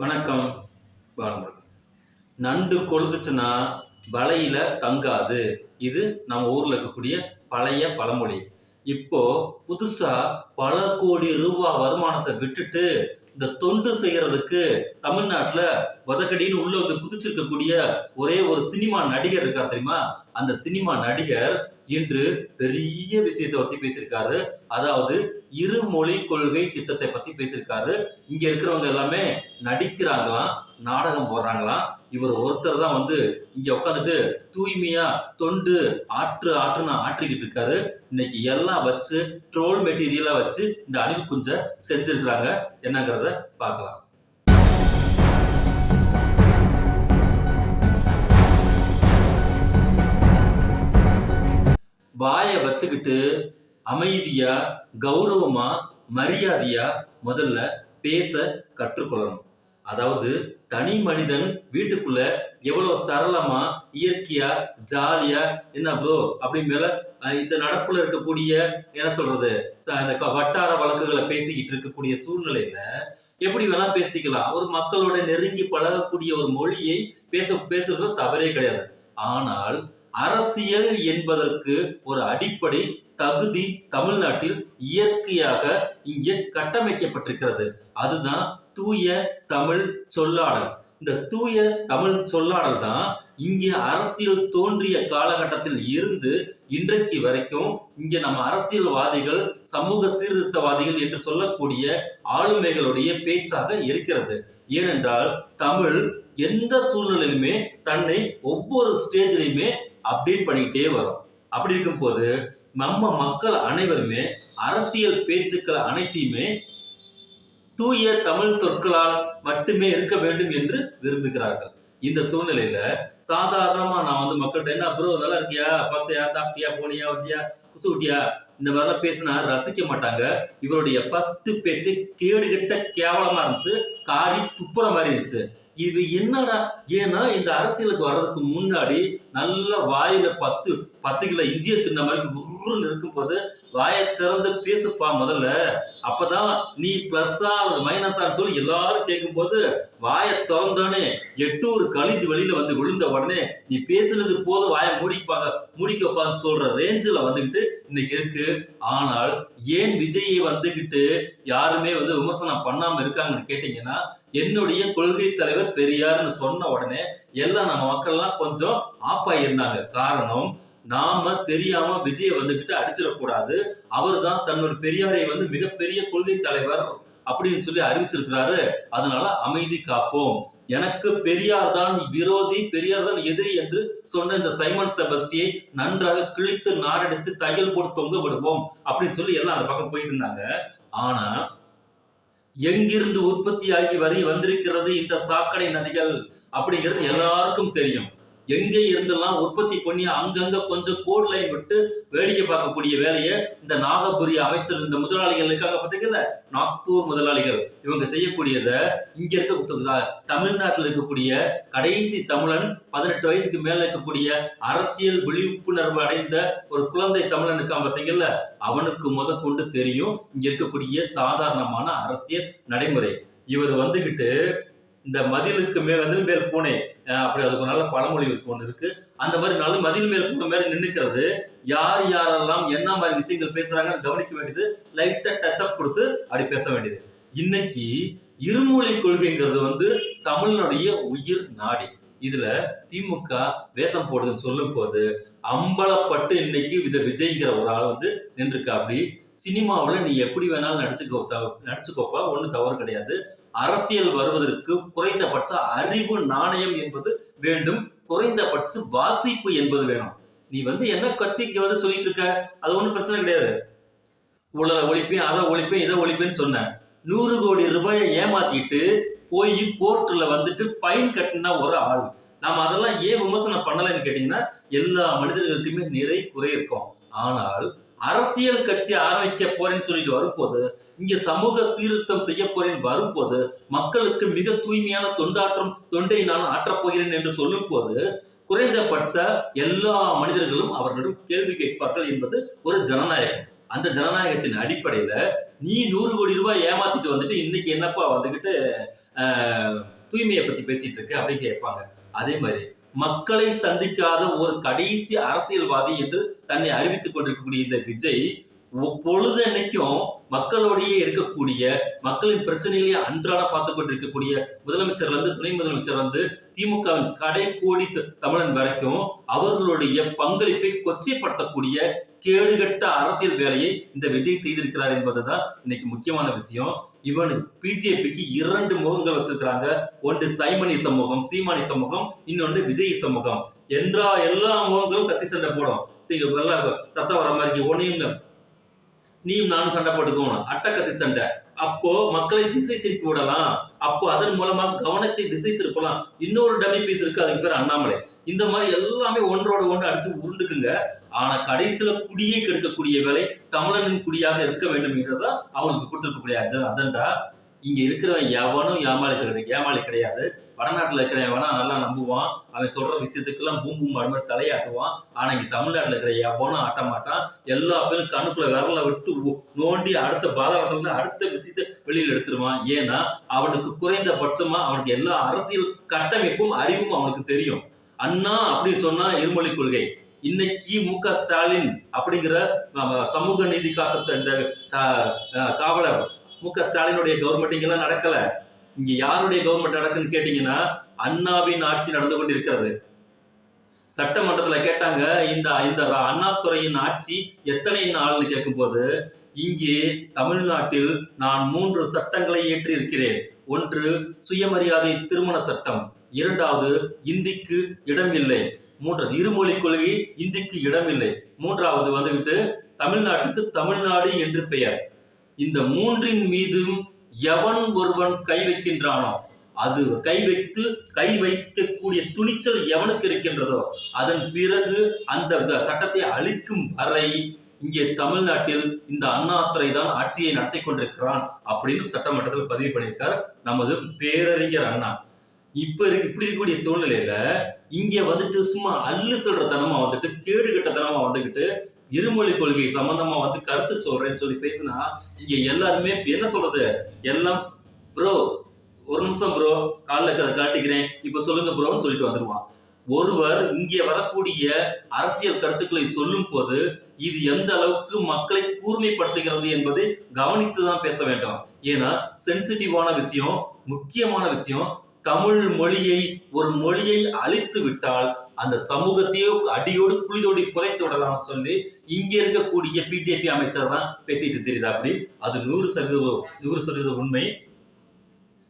வணக்கம் பாலமுருகன். நண்டு கொழுதுச்சுன்னா வலையில தங்காது. இது நம்ம ஊர்ல இருக்கக்கூடிய பழைய பழமொழி. இப்போ புதுசா பல கோடி ரூபா வருமானத்தை விட்டுட்டு இந்த தொண்டு செய்யறதுக்கு தமிழ்நாட்டுல உதகடின்னு உள்ள வந்து குதிச்சிருக்கக்கூடிய ஒரே ஒரு சினிமா நடிகர் இருக்கார் தெரியுமா? அந்த சினிமா நடிகர் இன்று பெரிய விஷயத்தை பத்தி பேசியிருக்காரு. அதாவது இருமொழி கொள்கை திட்டத்தை பத்தி பேசியிருக்காரு. இங்க இருக்கிறவங்க எல்லாமே நடிக்கிறாங்களாம் நாடகம் போடுறாங்களாம். இவர் ஒருத்தர் தான் வந்து இங்க உட்காந்துட்டு தூய்மையா தொண்டு ஆற்று ஆற்றுன்னு ஆற்றிக்கிட்டு இருக்காரு. இன்னைக்கு எல்லாம் வச்சு ட்ரோல் மெட்டீரியலா வச்சு இந்த அணில் குஞ்ச செஞ்சிருக்கிறாங்க. என்னங்கிறத பார்க்கலாம். வாயை வச்சுக்கிட்டு அமைதியா கௌரவமா மரியாதையா முதல்ல பேச கற்றுக்கொள்ளணும். அதாவது தனி மனிதன் வீட்டுக்குள்ள எவ்வளவு சரளமா இயற்கையா ஜாலியா என்ன ப்ரோ அப்படி மேல இந்த நடப்புல இருக்கக்கூடிய என்ன சொல்றது ச- இந்த வட்டார வழக்குகளை பேசிக்கிட்டு இருக்கக்கூடிய சூழ்நிலையில எப்படி வேணா பேசிக்கலாம். ஒரு மக்களோட நெருங்கி பழகக்கூடிய ஒரு மொழியை பேச பேசுறது தவறே கிடையாது. ஆனால் அரசியல் என்பதற்கு ஒரு அடிப்படை தகுதி தமிழ்நாட்டில் இயற்கையாக இங்கே கட்டமைக்கப்பட்டிருக்கிறது. அதுதான் தூய தமிழ் சொல்லாடல். இந்த தூய தமிழ் சொல்லாடல் தான் இங்கே அரசியல் தோன்றிய காலகட்டத்தில் இருந்து இன்றைக்கு வரைக்கும் இங்கே நம்ம அரசியல்வாதிகள் சமூக சீர்திருத்தவாதிகள் என்று சொல்லக்கூடிய ஆளுமைகளுடைய பேச்சாக இருக்கிறது. ஏனென்றால் தமிழ் எந்த சூழ்நிலையிலுமே தன்னை ஒவ்வொரு ஸ்டேஜ்லையுமே அப்டேட் பண்ணிக்கிட்டே வரும். அப்படி இருக்கும்போது நம்ம மக்கள் அனைவருமே அரசியல் பேச்சுக்கள் அனைத்தையுமே தூய தமிழ் சொற்களால் மட்டுமே இருக்க வேண்டும் என்று விரும்புகிறார்கள். இந்த சூழ்நிலையில சாதாரணமா நான் வந்து மக்கள்கிட்ட என்ன ப்ரோ நல்லா இருக்கியா? பார்த்தியா? சாப்பிட்டியா? போனியா? வந்தியா? குசு விட்டியா இந்த மாதிரிலாம் பேசினா ரசிக்க மாட்டாங்க. இவருடைய ஃபர்ஸ்ட் பேச்சு கேடுகிட்ட கேவலமா இருந்துச்சு. காரி துப்புற மாதிரி இருந்துச்சு. இது என்னடா? ஏன்னா இந்த அரசியலுக்கு வர்றதுக்கு முன்னாடி நல்ல வாயில பத்து பத்து கிலோ இஞ்சியை தின்ன மாதிரி உருன்னு இருக்கும்போது வாயை திறந்து பேசுப்பா முதல்ல. அப்பதான் நீ பிளஸ்ஸா அல்லது மைனஸான்னு சொல்லி எல்லாரும் கேட்கும்போது வாயை திறந்தோடனே ஒரு கழிஞ்சு வெளியில வந்து விழுந்த உடனே நீ பேசுனது போதும் வாயை மூடிப்பாங்க மூடிக்க வைப்பான்னு சொல்ற ரேஞ்சில் வந்துகிட்டு இன்னைக்கு இருக்கு. ஆனால் ஏன் விஜயை வந்துகிட்டு யாருமே வந்து விமர்சனம் பண்ணாம இருக்காங்கன்னு கேட்டீங்கன்னா என்னுடைய கொள்கை தலைவர் பெரியார்னு சொன்ன உடனே எல்லாம் நம்ம மக்கள்லாம் கொஞ்சம் ஆப்பாயிருந்தாங்க காரணம் நாம தெரியாம விஜயை வந்துகிட்டு அடிச்சிடக்கூடாது. அவர் தான் தன்னோட பெரியாரை வந்து மிகப்பெரிய கொள்கை தலைவர் அப்படின்னு சொல்லி அறிவிச்சிருக்கிறாரு. அதனால அமைதி காப்போம். எனக்கு பெரியார் தான் விரோதி பெரியார் தான் எதிரி என்று சொன்ன இந்த சைமன் செபஸ்டியை நன்றாக கிழித்து நாரடித்து தையல் போட்டு தொங்க விடுவோம் அப்படின்னு சொல்லி எல்லாம் அந்த பக்கம் போயிட்டு இருந்தாங்க. ஆனா எங்கிருந்து உற்பத்தியாகி வரி வந்திருக்கிறது இந்த சாக்கடை நதிகள் அப்படிங்கிறது எல்லாருக்கும் தெரியும். எங்கே இருந்தெல்லாம் உற்பத்தி பண்ணி அங்கங்க கொஞ்சம் கோட் லைன் விட்டு வேடிக்கை பார்க்கக்கூடிய வேலையை இந்த நாகபுரி அமைச்சர் இந்த முதலாளிகள் இருக்காங்க பார்த்தீங்கல்ல நாக்பூர் முதலாளிகள். இவங்க செய்யக்கூடியதை இங்க இருக்க தமிழ்நாட்டில் இருக்கக்கூடிய கடைசி தமிழன் பதினெட்டு வயசுக்கு மேல இருக்கக்கூடிய அரசியல் விழிப்புணர்வு அடைந்த ஒரு குழந்தை தமிழன் இருக்கான் பார்த்தீங்கல்ல அவனுக்கு முத கொண்டு தெரியும் இங்க இருக்கக்கூடிய சாதாரணமான அரசியல் நடைமுறை. இவர் வந்துகிட்டு இந்த மதிலுக்கு மேல் மதில் மேல் பூனை அப்படி அதுக்கு நல்ல பழமொழி ஒன்று இருக்கு. அந்த மாதிரி நல்ல மதில் மேல் பூனை மேலே நின்றுக்கிறது யார் யாரெல்லாம் என்ன மாதிரி விஷயங்கள் பேசுறாங்கன்னு கவனிக்க வேண்டியது லைட்டா டச் அப் கொடுத்து அப்படி பேச வேண்டியது. இன்னைக்கு இருமொழி கொள்கைங்கிறது வந்து தமிழனுடைய உயிர் நாடி. இதுல திமுக வேஷம் போடுதுன்னு சொல்லும் போது அம்பலப்பட்டு இன்னைக்கு இந்த விஜய்ங்கிற ஒரு ஆள் வந்து நின்றுக்க அப்படி சினிமாவில் நீ எப்படி வேணாலும் நடிச்சுக்கோ நடிச்சுக்கோப்பா ஒன்றும் தவறு கிடையாது. அரசியல் வருவதற்கு குறைந்தபட்ச அறிவு நாணயம் என்பது வேண்டும். குறைந்தபட்ச வாசிப்பு என்பது வேணும். நீ வந்து என்ன கட்சிக்கு வந்து சொல்லிட்டு இருக்க? அது ஒன்றும் பிரச்சனை கிடையாது. ஊழலை ஒழிப்பேன் அதை ஒழிப்பேன் இதை ஒழிப்பேன்னு சொன்னேன் நூறு கோடி ரூபாயை ஏமாத்திட்டு போய் கோர்ட்டில் வந்துட்டு ஃபைன் கட்டினா ஒரு ஆள். நாம் அதெல்லாம் ஏன் விமர்சனம் பண்ணலைன்னு கேட்டீங்கன்னா எல்லா மனிதர்களுக்குமே நிறை குறை இருக்கும் ஆனால் அரசியல் கட்சி ஆரம்பிக்க போறேன்னு சொல்லிட்டு வரும்போது இங்க சமூக சீர்திருத்தம் செய்ய போறேன் வரும்போது மக்களுக்கு மிக தூய்மையான தொண்டாற்றும் தொண்டை நான் ஆற்றப் போகிறேன் என்று சொல்லும் போது குறைந்தபட்ச எல்லா மனிதர்களும் அவர்களிடம் கேள்வி கேட்பார்கள் என்பது ஒரு ஜனநாயகம். அந்த ஜனநாயகத்தின் அடிப்படையில நீ நூறு கோடி ரூபாய் ஏமாத்திட்டு வந்துட்டு இன்னைக்கு என்னப்பா வந்துகிட்டு ஆஹ், தூய்மையை பத்தி பேசிட்டு இருக்கு அப்படின்னு கேட்பாங்க. அதே மாதிரி மக்களை சந்திக்காத ஒரு கடைசி அரசியல்வாதி என்று தன்னை அறிவித்துக் கொண்டிருக்கக்கூடிய இந்த விஜய் பொழுது அன்னைக்கும் மக்களோடையே இருக்கக்கூடிய மக்களின் பிரச்சனையிலேயே அன்றாட பார்த்து கொண்டிருக்கக்கூடிய முதலமைச்சர் வந்து துணை முதலமைச்சர் வந்து திமுகவின் கடை த- தமிழன் வரைக்கும் அவர்களுடைய பங்களிப்பை கொச்சைப்படுத்தக்கூடிய கேடுகட்ட அரசியல் வேலையை இந்த விஜய் செய்திருக்கிறார் என்பதுதான் இன்னைக்கு முக்கியமான விஷயம். இவனுக்கு பிஜேபிக்கு இரண்டு முகங்கள் வச்சிருக்கிறாங்க. ஒன்று சைமனி சமூகம் சீமானி சமூகம் இன்னொன்று விஜய் சமூகம். என்றா எல்லா முகங்களும் கத்தி சண்டை போடும். நீங்க நல்லா சத்தம் வர மாதிரி ஒன்னையும் நீயும் நானும் சண்டை போட்டுக்கோணும் அட்டை கத்தி சண்டை. அப்போ மக்களை திசை திருப்பி விடலாம். அப்போ அதன் மூலமா கவனத்தை திசை திருப்பலாம். இன்னொரு டமி பீஸ் இருக்கு அதுக்கு பேர் அண்ணாமலை. இந்த மாதிரி எல்லாமே ஒன்றோட ஒன்று அடிச்சு உருண்டுக்குங்க. ஆனா கடைசியில குடியை கெடுக்கக்கூடிய வேலை தமிழனின் குடியாக இருக்க வேண்டும் என்றுதான் அவங்களுக்கு கொடுத்துருக்கக்கூடிய அஜெண்டா. இங்க இருக்கிறவன் எவனும் ஏமாளி கிடையாது ஏமாளி கிடையாது. வடநாட்டுல இருக்கிற எவனா நல்லா நம்புவான். அவன் சொல்ற விஷயத்துக்கெல்லாம் பூம் பூம் அது மாதிரி தலையாட்டுவான். ஆனா இங்க தமிழ்நாட்டுல இருக்கிற எவனும் ஆட்ட மாட்டான். எல்லா பேரும் கண்ணுக்குள்ள விரல விட்டு நோண்டி அடுத்த பாதாளத்துல இருந்து அடுத்த விஷயத்தை வெளியில் எடுத்துருவான். ஏன்னா அவனுக்கு குறைந்த பட்சமாக அவனுக்கு எல்லா அரசியல் கட்டமைப்பும் அறிவும் அவனுக்கு தெரியும். அண்ணா அப்படின்னு சொன்னா இருமொழி கொள்கை. இன்னைக்கு மு க ஸ்டாலின் அப்படிங்கிற சமூக நீதி காத்த இந்த காவலர் மு க. ஸ்டாலினுடைய கவர்மெண்ட் இங்கெல்லாம் நடக்கல. இங்க யாருடைய கவர்மெண்ட் நடக்குன்னு கேட்டீங்கன்னா அண்ணாவின் ஆட்சி நடந்து கொண்டிருக்கிறது. சட்டமன்றத்துல கேட்டாங்க இந்த இந்த அண்ணாத்துறையின் ஆட்சி எத்தனை நாள்னு கேட்கும்போது இங்கே தமிழ்நாட்டில் நான் மூன்று சட்டங்களை ஏற்றி இருக்கிறேன் ஒன்று சுயமரியாதை திருமண சட்டம். இரண்டாவது இந்திக்கு இடம் இல்லை மூன்றாவது இருமொழி கொள்கை இந்திக்கு இடமில்லை. மூன்றாவது வந்துகிட்டு தமிழ்நாட்டுக்கு தமிழ்நாடு என்று பெயர். இந்த மூன்றின் மீதும் எவன் ஒருவன் கை வைக்கின்றானோ அது கை வைத்து கை வைக்கக்கூடிய துணிச்சல் எவனுக்கு இருக்கின்றதோ அதன் பிறகு அந்த சட்டத்தை அழிக்கும் வரை இங்கே தமிழ்நாட்டில் இந்த அண்ணாத்துறை தான் ஆட்சியை நடத்தி கொண்டிருக்கிறான் அப்படின்னு சட்டமன்றத்தில் பதிவு பண்ணியிருக்கார் நமது பேரறிஞர் அண்ணா. இப்ப இருக்கு இப்படி இருக்கக்கூடிய சூழ்நிலையில இங்க வந்துட்டு சும்மா அள்ளு சொல்றதனமா வந்துட்டு கேடு கட்டத்தனமா வந்துகிட்டு இருமொழி கொள்கை சம்பந்தமா வந்து கருத்து சொல்றேன்னு சொல்லி பேசினா இங்க எல்லாருமே என்ன சொல்றது? எல்லாம் ப்ரோ ஒரு நிமிஷம் ப்ரோ காலில் இருக்கிறத காட்டிக்கிறேன். இப்ப சொல்லுங்க ப்ரோன்னு சொல்லிட்டு வந்துருவான். ஒருவர் இங்கே வரக்கூடிய அரசியல் கருத்துக்களை சொல்லும் போது இது எந்த அளவுக்கு மக்களை கூர்மைப்படுத்துகிறது என்பதை கவனித்து தான் பேச வேண்டும். ஏன்னா சென்சிட்டிவான விஷயம் முக்கியமான விஷயம் தமிழ் மொழியை ஒரு மொழியை அழித்து விட்டால் அந்த சமூகத்தையோ அடியோடு குளிதோடி புதைத்து விடலாம்னு சொல்லி இங்கே இருக்கக்கூடிய பிஜேபி அமைச்சர் தான் பேசிட்டு தெரியுது அப்படி. அது நூறு சதவீதம் நூறு சதவீதம் உண்மை.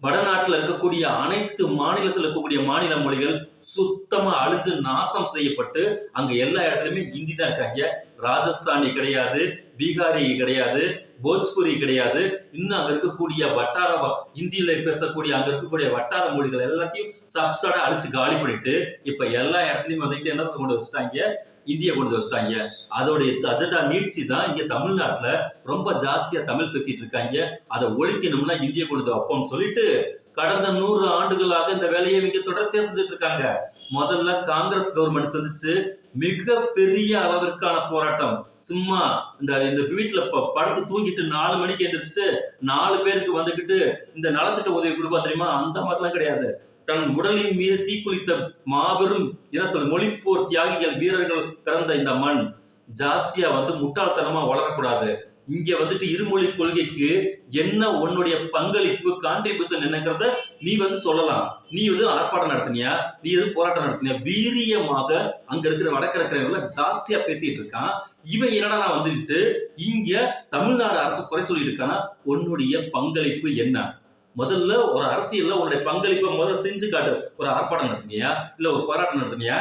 வடநாட்டில் இருக்கக்கூடிய அனைத்து மாநிலத்தில் இருக்கக்கூடிய மாநில மொழிகள் சுத்தமாக அழிஞ்சு நாசம் செய்யப்பட்டு அங்கே எல்லா இடத்துலையுமே ஹிந்தி தான் இருக்காங்க. ராஜஸ்தானி கிடையாது பீகாரி கிடையாது போஜ்புரி கிடையாது. இன்னும் அங்க இருக்கக்கூடிய வட்டார வ- ஹிந்தியில பேசக்கூடிய அங்க இருக்கக்கூடிய வட்டார மொழிகள் எல்லாத்தையும் சப்சடா அழிச்சு காலி பண்ணிட்டு இப்ப எல்லா இடத்துலயும் வந்துட்டு என்ன கொண்டு வச்சுட்டாங்க? இந்தியை கொண்டு வச்சுட்டாங்க. அதோடைய அஜெண்டா நீட்சி தான் இங்க தமிழ்நாட்டுல ரொம்ப ஜாஸ்தியா தமிழ் பேசிட்டு இருக்காங்க. அதை ஒழிக்கணும்னா இந்திய கொண்டு வைப்போம்னு சொல்லிட்டு கடந்த நூறு ஆண்டுகளாக இந்த வேலையை இவங்க தொடர்ச்சியா செஞ்சுட்டு இருக்காங்க. முதல்ல காங்கிரஸ் கவர்மெண்ட் சந்திச்சு மிக பெரிய அளவிற்கான போராட்டம். சும்மா இந்த இந்த வீட்டுல ப- படுத்து தூங்கிட்டு நாலு மணிக்கு எந்திரிச்சிட்டு நாலு பேருக்கு வந்துகிட்டு இந்த நலத்திட்ட உதவி கொடுப்பா தெரியுமா? அந்த மாதிரிலாம் கிடையாது. தன் உடலின் மீது தீக்குளித்த மாபெரும் என்ன சொல்ல மொழிப்போர் தியாகிகள் வீரர்கள் பிறந்த இந்த மண் ஜாஸ்தியா வந்து முட்டாள்தனமா வளரக்கூடாது. இங்க வந்துட்டு இருமொழி கொள்கைக்கு என்ன உன்னுடைய பங்களிப்பு கான்ட்ரிபியூஷன் என்னங்கிறத நீ வந்து சொல்லலாம். நீ வந்து ஆர்ப்பாட்டம் நடத்தினியா? நீ எது போராட்டம் நடத்தினியா? வீரியமாக அங்க இருக்கிற வடக்கிழக்கிறவங்கள ஜாஸ்தியா பேசிட்டு இருக்கான். இவன் என்னடா நான் வந்துட்டு இங்க தமிழ்நாடு அரசு குறை சொல்லிட்டு இருக்கானா? உன்னுடைய பங்களிப்பு என்ன? முதல்ல ஒரு அரசியல்ல உன்னுடைய பங்களிப்பை முதல்ல செஞ்சு காட்டு. ஒரு ஆர்ப்பாட்டம் நடத்தினியா? இல்ல ஒரு போராட்டம் நடத்தினியா?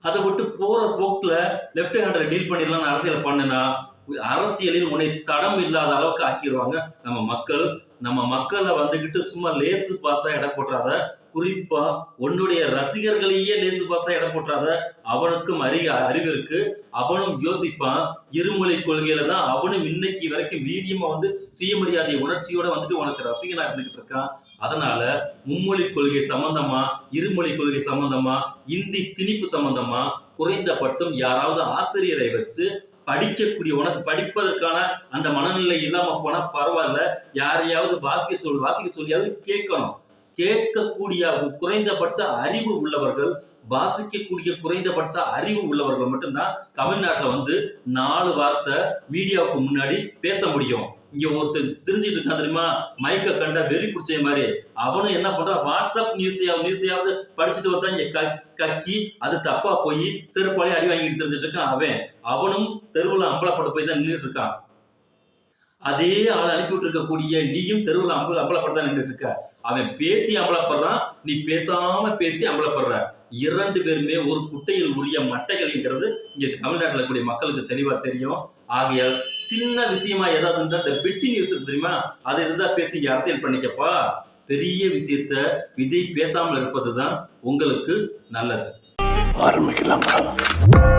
அதை விட்டு போற போக்குல லெஃப்ட் ஹேண்ட்ல டீல் பண்ணிடலாம் அரசியல் பண்ணுனா அரசியலில் உன்னை தடம் இல்லாத அளவுக்கு ஆக்கிடுவாங்க நம்ம மக்கள் நம்ம மக்களை வந்துகிட்டு சும்மா லேசு பாசா எடை போட்டுறாத. குறிப்பா உன்னுடைய ரசிகர்களையே லேசு பாசா எடை போட்டுறாத. அவனுக்கும் அறி அறிவு இருக்கு. அவனும் யோசிப்பான். இருமொழி கொள்கையில தான் அவனும் இன்னைக்கு வரைக்கும் வீரியமா வந்து சுயமரியாதை உணர்ச்சியோட வந்துட்டு உனக்கு ரசிகனா இருந்துகிட்டு இருக்கான். அதனால மும்மொழி கொள்கை சம்பந்தமா இருமொழி கொள்கை சம்பந்தமா இந்தி திணிப்பு சம்பந்தமா குறைந்தபட்சம் யாராவது ஆசிரியரை வச்சு படிக்கக்கூடிய உனக்கு படிப்பதற்கான அந்த மனநிலை இல்லாம போனா பரவாயில்ல. யாரையாவது வாசிக்க சொல் வாசிக்க சொல்லியாவது கேட்கணும். கேட்கக்கூடிய குறைந்தபட்ச அறிவு உள்ளவர்கள் வாசிக்கக்கூடிய குறைந்தபட்ச அறிவு உள்ளவர்கள் மட்டும்தான் தமிழ்நாட்டில் வந்து நாலு வார்த்தை மீடியாவுக்கு முன்னாடி பேச முடியும். இங்கே ஒருத்தர் தெரிஞ்சுட்டு இருக்கான் தெரியுமா? மைக்கை கண்ட வெறி பிடிச்ச மாதிரி. அவனும் என்ன பண்றான் வாட்ஸ்அப் நியூஸையாவது நியூஸையாவது படிச்சுட்டு வந்தா இங்க க- கக்கி அது தப்பா போய் செருப்பாளி அடி வாங்கிட்டு தெரிஞ்சுட்டு இருக்கான் அவன். அவனும் தெருவில் அம்பலப்பட்டு போய் தான் நின்றுட்டு இருக்கான். அதே ஆள் அனுப்பிவிட்டு இருக்கக்கூடிய நீயும் தெருவில் அம்பல அம்பலப்பட்டு தான் நின்றுட்டு இருக்க. அவன் பேசி அம்பலப்படுறான். நீ பேசாம பேசி அம்பலப்படுற. இரண்டு பேருமே ஒரு குட்டையில் உரிய மட்டைகள்ங்கிறது இங்கே தமிழ்நாட்டில் கூடிய மக்களுக்கு தெளிவாக தெரியும். ஆகையால் சின்ன விஷயமா ஏதாவது இருந்தா இந்த பெட்டி நியூஸ் இருக்கு தெரியுமா? அது இருந்தா பேசி இங்க அரசியல் பண்ணிக்கப்பா. பெரிய விஷயத்த விஜய் பேசாமல் இருப்பதுதான் உங்களுக்கு நல்லது. ஆரம்பிக்கலாம்.